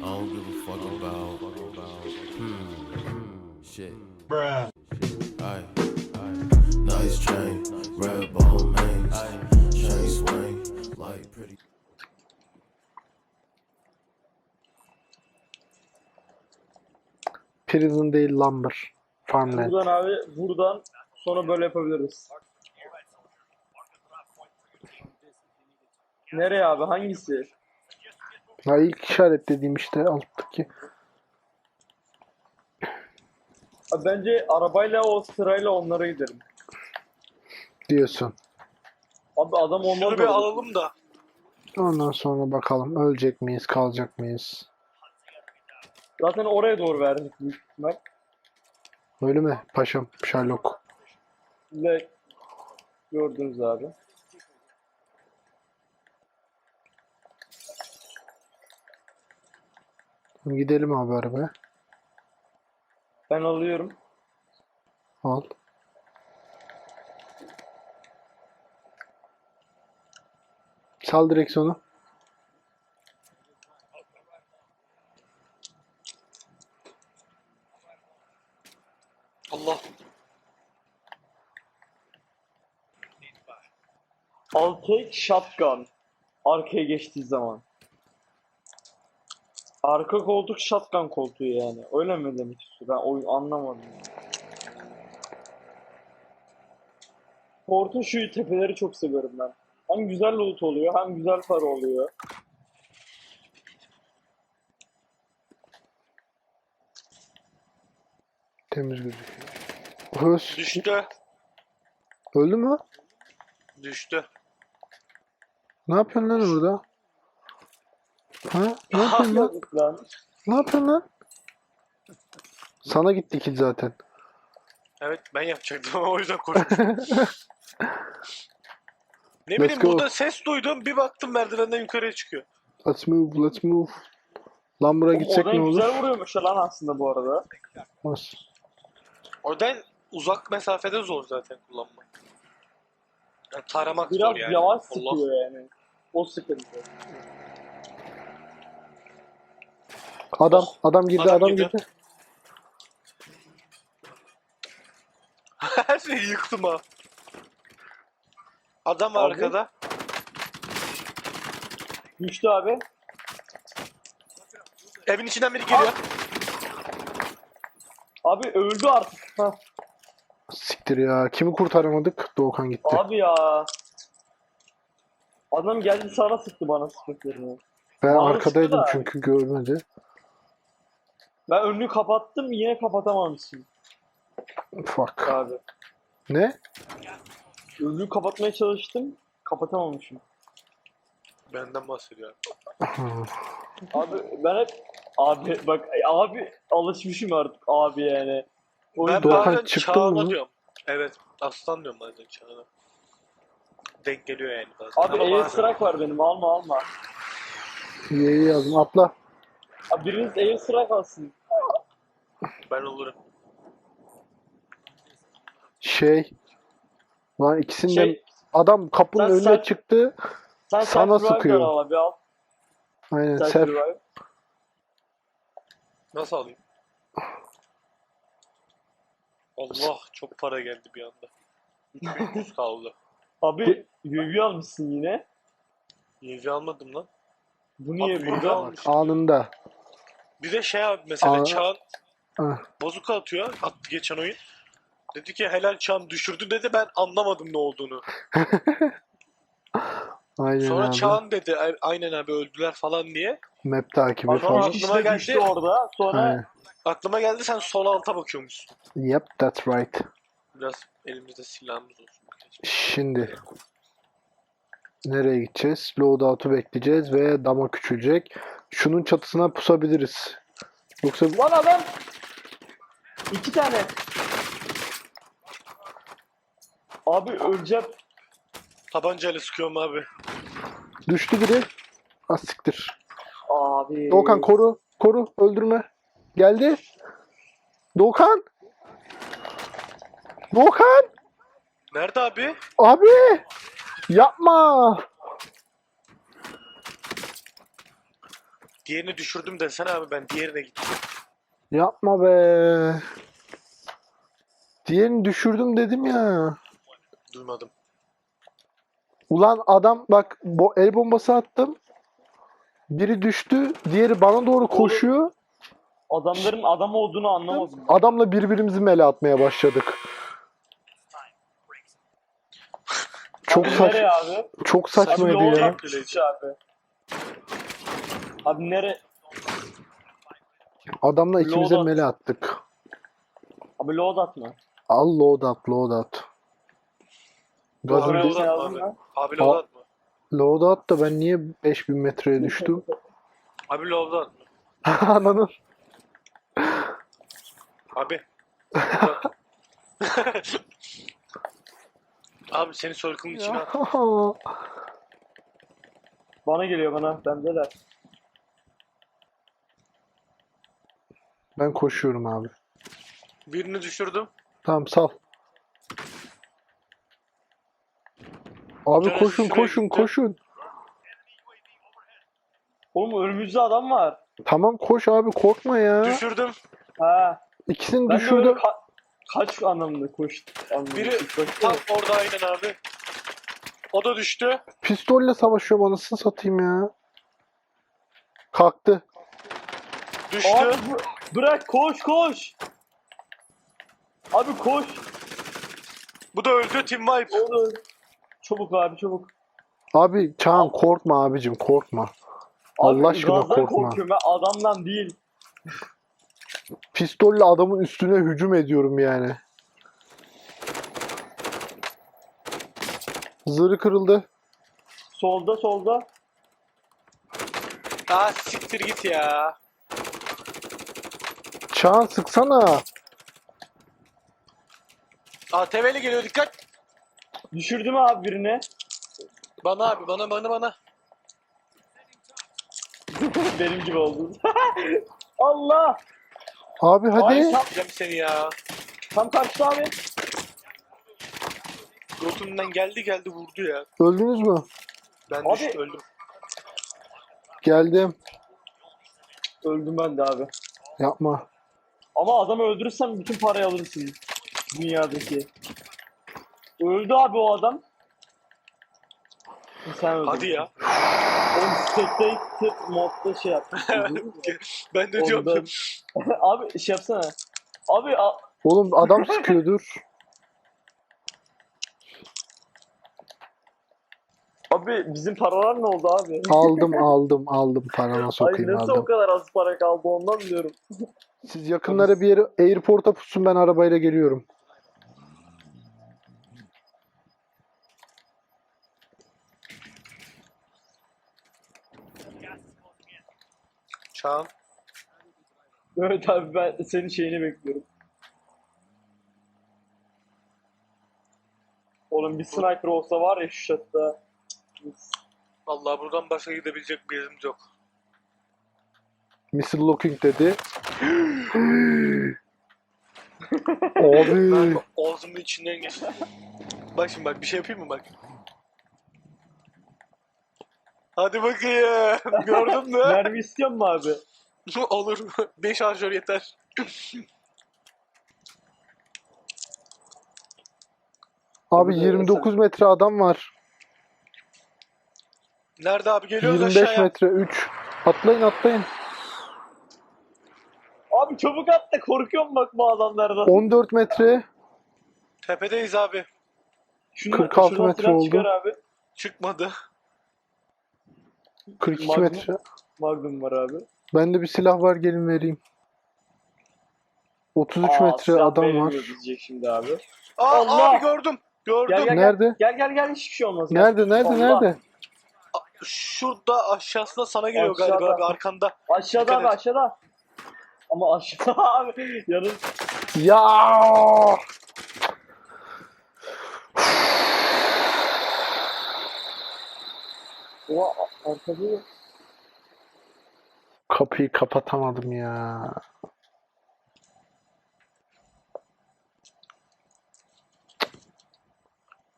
I don't give a fuck about. Hmm. Shit. Bruh. Aye. Nice chain, red bone mains, chain swing like pretty. Prison değil Lumber. Farmland. Buradan abi buradan sonra böyle yapabiliriz. Nereye abi? Hangisi? Ha, ilk işaretlediğim işte alttaki. Abi bence arabayla o sırayla onlara gidelim. diyorsun. Abi adam. Şunu bir alalım da. Ondan sonra bakalım ölecek miyiz, kalacak mıyız? Zaten oraya doğru verdik büyük ihtimal. Öyle mi paşam Sherlock? Ve gördünüz abi. Gidelim abi arabaya. Ben alıyorum. Al. Sal direksiyonu. Allah. I'll take shotgun. Arkaya geçtiği zaman. Arka koltuk shotgun koltuğu yani. Öyle mi demek istiyor? Ben oyun anlamadım. Porto şu tepeleri çok seviyorum ben. Hem güzel loot oluyor hem güzel para oluyor. Temiz gözüküyor. Höz. Düştü. Öldü mü? Düştü. Ne yapıyorsun lan orada? Ha? Ne yapıyorsun lan? Ne yapıyorsun lan? Sana gitti ki zaten. Evet ben yapacaktım ama o yüzden koştum. ne Let's bileyim go. burada ses duydum bir baktım merdivenden yukarıya çıkıyor. Let's move, let's move. Lan buraya gitsek Oradan ne olur? güzel vuruyormuş lan aslında bu arada. Olmaz. Oradan uzak mesafede zor zaten kullanmak. Yani taramak Biraz zor yani. yavaş Allah. sıkıyor yani. O sıkıntı. Adam, adam girdi, Adam adam girdi. girdi. Her şeyi yıktım ha. Adam Abi. arkada. Düştü abi. Evin içinden biri geliyor. Abi öldü artık. Hah. Siktir ya. Kimi kurtaramadık? Doğukan gitti. Abi ya. Adam geldi sana sıktı bana sıktıklarını. ben Maruz arkadaydım da. çünkü görmedi. Ben önünü kapattım yine kapatamamışım Fuck. abi. Ne? Önünü kapatmaya çalıştım kapatamamışım. Benden bahsediyor. Abi ben hep abi bak abi alışmışım artık abi yani. O Ben Doğukan bazen Çağan'a mı? diyorum. Evet. Aslan diyorum bazen Çağan'a. Denk geliyor yani bazen. Abi Ama bazen- var benim alma alma. İyi yazdım. Atla. Abi biriniz air strike alsın. Ben olurum. Şey. Lan ikisinden Şey, adam kapının Sen- önüne sen- çıktı. sen sana self revive'dan sıkıyor. al abi al. Aynen. Self Sef. revive. Nasıl alayım? Allah çok para geldi bir anda. 3300 kaldı. Abi UV almışsın yine. Yeni almadım lan. Bu niye Abi, burada? almış. Anında. Bir de şey abi mesela Aa. Çağan Ah. bozuka atıyor. Attı geçen oyun. Dedi ki helal Çağan düşürdü dedi ben anlamadım ne olduğunu. Aynen Sonra abi. Çağan dedi "A- aynen abi öldüler falan diye. Map takibi Adam falan. Aklıma de düştü geldi. orada. Sonra Aynen. Aklıma geldi sen sol alta bakıyormuşsun. Yep, that's right. Biraz elimizde silahımız olsun. Şimdi nereye gideceğiz? Loadout'u bekleyeceğiz ve dama küçülecek. Şunun çatısına pusabiliriz. Yoksa Lan adam! İki tane. Abi öleceğim. Tabancayla sıkıyorum abi. düştü biri. Az siktir. Abi. Doğukan koru. Koru. Öldürme. Geldi. Doğukan. Doğukan. Nerede abi? Abi. Yapma. Diğerini düşürdüm desene abi ben diğerine gittim. Yapma be. Diğerini düşürdüm dedim ya. Duymadım. Ulan adam bak bo el bombası attım. Biri düştü, diğeri bana doğru koşuyor. Adamların adam olduğunu anlamadım. Adamla birbirimizi mele atmaya başladık. Çok Abi saç nereye abi? çok Abi saçmaydı loadout ya. abi. Abi nere? Adamla ikimize Loadout. mele attık. Abi loadout mı? Al load at, load at. Gazın Oraya bir- loadout yazdın abi. Abi Aa. loadout mı? load at da ben niye 5000 metreye düştüm? Abi loadout mı? Ananın. Abi. abi seni soykunun içine at. Bana geliyor bana. Bendeler. Ben koşuyorum abi. Birini düşürdüm. Tamam sal. Abi koşun şuraya koşun gitti. koşun. Oğlum önümüzde adam var. Tamam koş abi korkma ya. Düşürdüm. Ha. İkisini Ben de öyle düşürdüm. ka- kaç anlamda koştu. Anlamda. Biri koştu. tam orada aynen abi. O da düştü. Pistolle savaşıyorum anasını satayım ya. Kalktı. Düştü. Abi bırak koş koş. Abi koş. Bu da öldü. Team wipe. Oğlum. Çabuk abi çabuk. Abi Çağan korkma abicim korkma. Abi Allah aşkına gazdan korkma. korkuyorum ben adamdan değil. Pistolle adamın üstüne hücum ediyorum yani. Zırhı kırıldı. Solda solda. Aa siktir git ya. Çağan sıksana. ATV'li geliyor dikkat. Düşürdüm abi birini. Bana abi bana bana bana. Benim gibi oldu. Allah. Abi hadi. Ay, tam, Diyeceğim seni ya. tam karşıda abi. Götümden geldi geldi vurdu ya. Öldünüz mü? Ben Abi- düştüm öldüm. Geldim. Öldüm ben de abi. Yapma. Ama adamı öldürürsem bütün parayı alırsın. Dünyadaki. Öldü abi o adam. Sen öldün. Hadi ya. Oğlum spectator modda şey yaptım. Ben de Ondan- diyorum. abi şey yapsana. Abi a- Oğlum adam sıkıyor dur. Abi bizim paralar ne oldu abi? Aldım aldım aldım parama Ay sokayım nasıl o kadar az para kaldı ondan diyorum. Siz yakınlara bir yere airport'a pusun ben arabayla geliyorum. Çağan. Evet abi ben senin şeyini bekliyorum. Oğlum bir sniper olsa var ya şu şatta. Vallahi buradan başka gidebilecek bir yerimiz yok. Missile locking dedi. Abi. Ben ağzımın içinden geçti. bak şimdi bak bir şey yapayım mı bak. Hadi bakayım. Gördün mü? Mermi istiyor mu abi? Olur. 5 şarjör yeter. Abi 29 metre adam var. Nerede abi? Geliyoruz 25 aşağıya. metre 3. Atlayın atlayın. Abi çabuk at da korkuyorum bak bu adamlardan. 14 metre. Tepedeyiz abi. Şunu, 46 şuradan metre oldu. Çıkar abi. Çıkmadı. 42 Magnum. metre. Magnum var abi. Bende bir silah var gelin vereyim. 33 Aa, metre silah adam var. diyecek şimdi abi. Aa, Allah! abi gördüm. Gördüm. Gel gel Nerede? gel. Gel gel gel hiçbir şey olmaz. Gel. Nerede nerede Allah. nerede? Şurada aşağısında sana geliyor Aşağıda. galiba abi arkanda. Aşağıda abi aşağıda. Ama aşağıda abi. Yanın. Ya! Oha arkada yok. Kapıyı kapatamadım ya.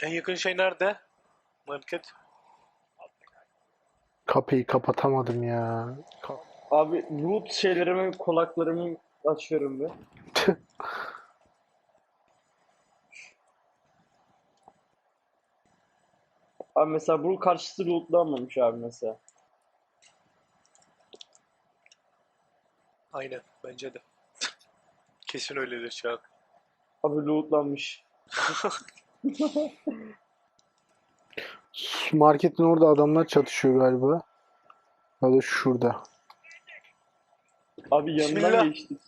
En yakın şey nerede? Market. Kapıyı kapatamadım ya. Abi loot şeylerimi, kulaklarımı açıyorum bir. Abi mesela bu karşısı lootlanmamış abi mesela. Aynen bence de. Kesin öyledir Çağan. Abi lootlanmış. Marketin orada adamlar çatışıyor galiba. Ya da şurada. Abi yanından Bismillah. geçtik.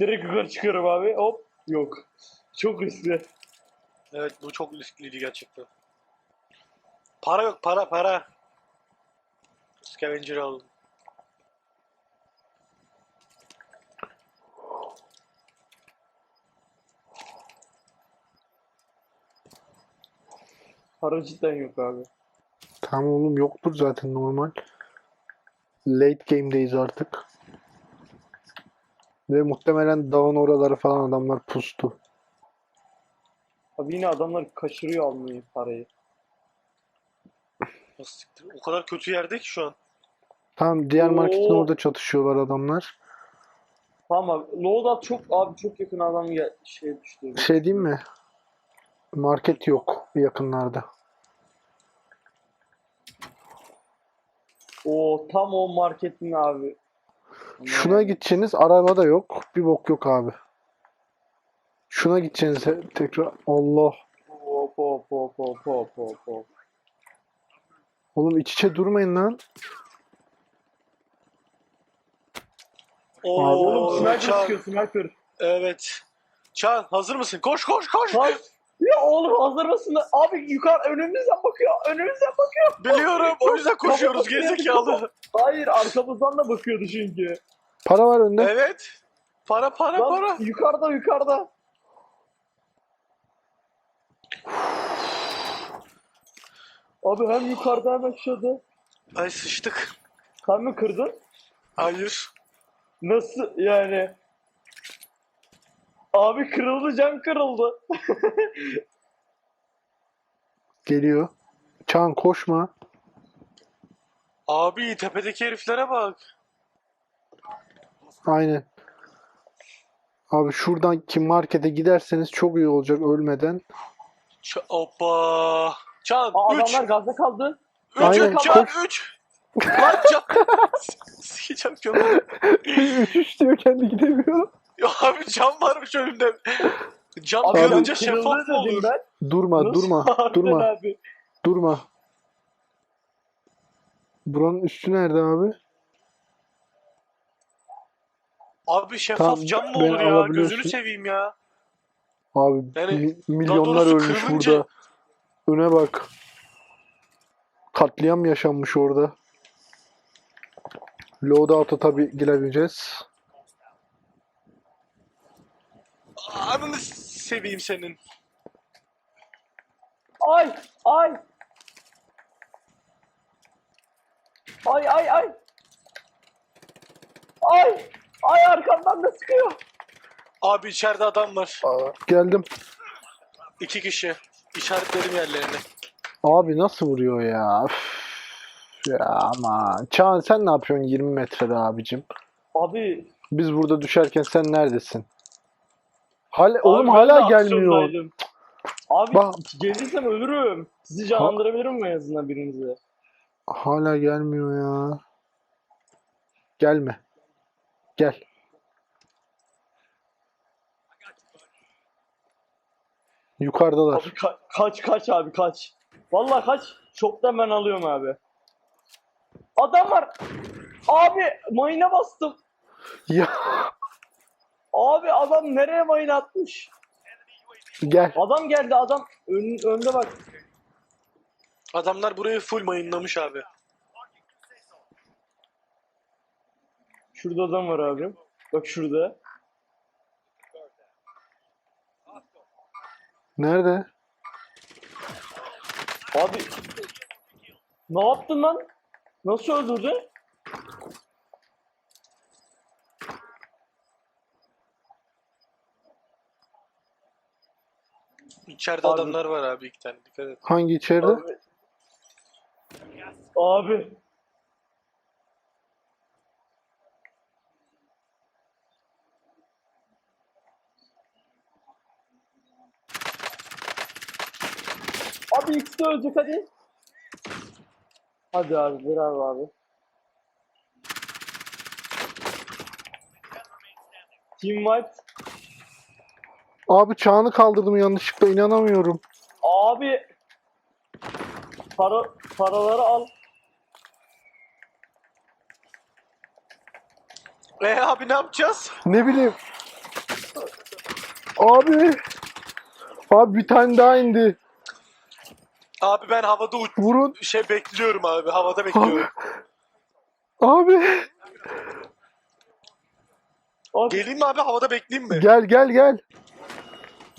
Direkt yukarı çıkıyorum abi. Hop. Yok. Çok riskli. Evet bu çok riskliydi gerçekten. Para yok para para. Scavenger aldım. Para cidden yok abi. Tamam oğlum yoktur zaten normal. Late game'deyiz artık. Ve muhtemelen dağın oraları falan adamlar pustu. Abi yine adamlar kaçırıyor almayı parayı. Nasıl siktir? O kadar kötü yerde ki şu an. Tamam diğer marketin Oo. orada çatışıyorlar adamlar. Tamam abi. Loadout çok abi çok yakın adam gel şey düştü. Şey diyeyim mi? Market yok yakınlarda. O tam o marketin abi. Şuna gideceğiniz araba da yok. Bir bok yok abi. Şuna gideceğiniz tekrar Allah. Hop hop hop hop hop hop hop. Oğlum iç içe durmayın lan. Oo, Oğlum sniper Çağan. sıkıyor sniper. Evet. Çağan hazır mısın? Koş koş koş. Lan ya oğlum hazır mısın? Abi yukarı önümüzden bakıyor. Önümüzden bakıyor. Biliyorum o yüzden koşuyoruz gerizekalı. Hayır arkamızdan da bakıyordu çünkü. Para var önde. Evet. Para para Lan para. yukarıda yukarıda. Abi hem yukarıda hem aşağıda. Ay sıçtık. Sen mi kırdın? Hayır. Nasıl yani? Abi kırıldı cam kırıldı. Geliyor. Çağan koşma. Abi tepedeki heriflere bak. Aynen. Abi şuradan ki markete giderseniz çok iyi olacak ölmeden. Ç Hoppa. Aa, 3. adamlar gazda kaldı. 3 Aynen, Çağan koş. 3. Lan Çağan. Sikeceğim. Üç üç diyor kendi gidemiyor. Ya abi cam varmış önümde. Cam Abi kırılınca kırıldı şeffaf mı dedim olur? ben. Durma Nasıl durma harbiden durma Abi? durma. Buranın üstü nerede abi? Abi şeffaf Tamam, cam mı olur ya? alabiliyorsun. Gözünü seveyim ya. Abi Yani mi- milyonlar doğrusu ölmüş kırılınca- burada. Öne bak. Katliam yaşanmış orada. Loadout'a tabi girebileceğiz. Ananı seveyim senin. Ay ay. Ay ay ay. Ay. Ay arkamdan da sıkıyor. Abi içeride adam var. Aa, geldim. İki kişi. İşaretledim yerlerini. Abi nasıl vuruyor ya? Üf. Ya aman. Çağan sen ne yapıyorsun 20 metrede abicim? Abi. Biz burada düşerken sen neredesin? Hala, oğlum hala gelmiyor. aksiyondaydım. Abi Bak. gelirsem ölürüm. Sizi canlandırabilirim mi en azından birinizi? Hala gelmiyor ya. Gelme. Gel. Yukarıdalar. Abi ka- kaç kaç abi kaç. Vallahi kaç. Çoktan ben alıyorum abi. Adam var. Abi mayına bastım. Ya Abi adam nereye mayın atmış? gel. Adam geldi adam. Ön, önde bak. Adamlar burayı full mayınlamış abi. Şurada adam var abi. Bak şurada. Nerede? Abi. Ne yaptın lan? Nasıl öldürdü? İçeride Abi. adamlar var abi iki tane. Dikkat et. Hangi içeride? Abi, Abi. Abi ikisi de ölecek hadi. Hadi abi bravo abi. Team White. Abi çağını kaldırdım yanlışlıkla inanamıyorum. Abi. Para, paraları al. E abi ne yapacağız? Ne bileyim. Abi. Abi bir tane daha indi. Abi ben havada uç Vurun. şey bekliyorum abi. Havada bekliyorum. Abi. Abi, Geleyim mi abi havada bekleyeyim mi? Gel gel gel.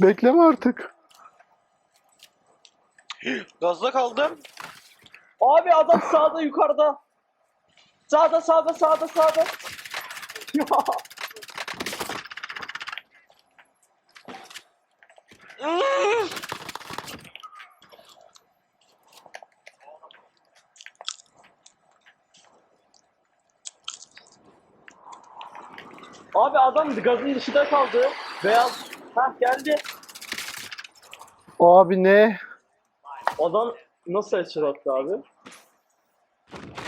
Bekleme artık. Gazda kaldım. abi adam sağda yukarıda. Sağda sağda sağda sağda. Ya. Abi adam gazın dışında kaldı. Beyaz. Hah geldi. Abi ne? Adam nasıl attı abi?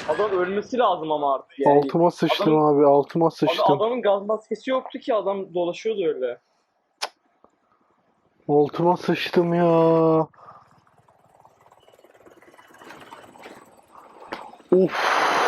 Adam ölmesi lazım ama artık yani. Altıma sıçtım Adam- abi altıma Abi sıçtım. adamın gaz maskesi yoktu ki adam dolaşıyordu öyle. Altıma sıçtım ya. Of.